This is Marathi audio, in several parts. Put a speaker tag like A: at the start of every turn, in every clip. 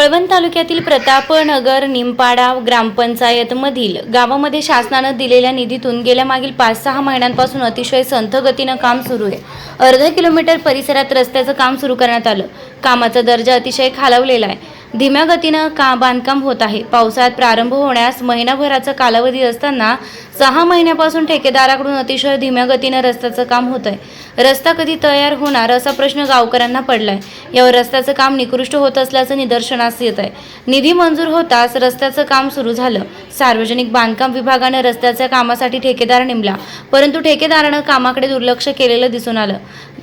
A: कळवण तालुक्यातील प्रतापनगर निमपाडा ग्रामपंचायतमधील गावामध्ये शासनानं दिलेल्या निधीतून गेल्या मागील पाच सहा महिन्यांपासून अतिशय संथ गतीनं काम सुरू आहे. अर्धा किलोमीटर परिसरात रस्त्याचं काम सुरू करण्यात आलं. कामाचा दर्जा अतिशय खालावलेला आहे. धीम्या गतीनं का बांधकाम होत आहे? पावसाळ्यात प्रारंभ होण्यास महिनाभराचा कालावधी असताना सहा महिन्यापासून ठेकेदाराकडून अतिशय धीम्या गतीनं रस्त्याचं काम होत आहे रस्ता कधी तयार होणार असा प्रश्न गावकऱ्यांना पडलाय. यावर रस्त्याचं काम निकृष्ट होत असल्याचं निदर्शनास येत आहे निधी मंजूर होताच रस्त्याचं काम सुरू झालं. सार्वजनिक बांधकाम विभागानं रस्त्याच्या कामासाठी ठेकेदार नेमला परंतु ठेकेदारानं कामाकडे दुर्लक्ष केलेलं दिसून आलं.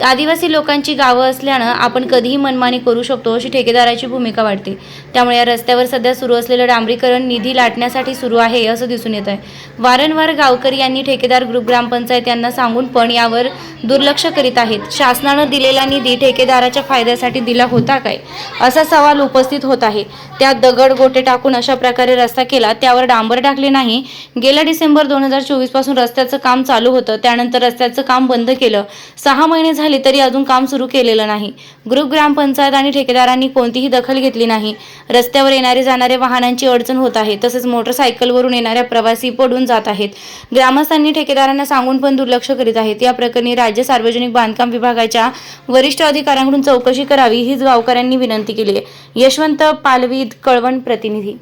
A: आदिवासी लोकांची गावं असल्यानं आपण कधीही मनमानी करू शकतो अशी ठेकेदाराची भूमिका वाटते त्यामुळे या रस्त्यावर सध्या सुरू असलेलं डांबरीकरण निधी लाटण्यासाठी सुरू आहे असं दिसून येत आहे वारंवार गावकरी यांनी ठेकेदार ग्रुप ग्रामपंचायत यांना सांगून पण यावर दुर्लक्ष करीत आहेत. शासनानं दिलेला निधी ठेकेदाराच्या फायद्यासाठी दिला होता काय? असा सवाल उपस्थित होत आहे. त्यात दगड गोटे टाकून अशा प्रकारे रस्ता केला त्यावर डांबर टाकले नाही. गेल्या डिसेंबर दोन हजार चोवीसपासून रस्त्याचं काम चालू होतं. त्यानंतर रस्त्याचं काम बंद केलं. सहा महिने झाले तरी अजून काम सुरू केलेलं नाही. ग्रुप ग्रामपंचायत आणि ठेकेदारांनी कोणतीही दखल घेतली नाही. रस्त्यावर येणारे जाणारे वाहनांची अडचण होत आहे. तसेच मोटरसायकलवरून येणाऱ्या प्रवासी पडून जात आहेत. ग्रामस्थांनी ठेकेदारांना सांगून पण दुर्लक्ष करीत आहेत. या प्रकरणी राज्य सार्वजनिक बांधकाम विभागाच्या वरिष्ठ अधिकाऱ्यांकडून चौकशी करावी हीच गावकऱ्यांनी विनंती केली आहे. यशवंत पालवीद कळवण प्रतिनिधी.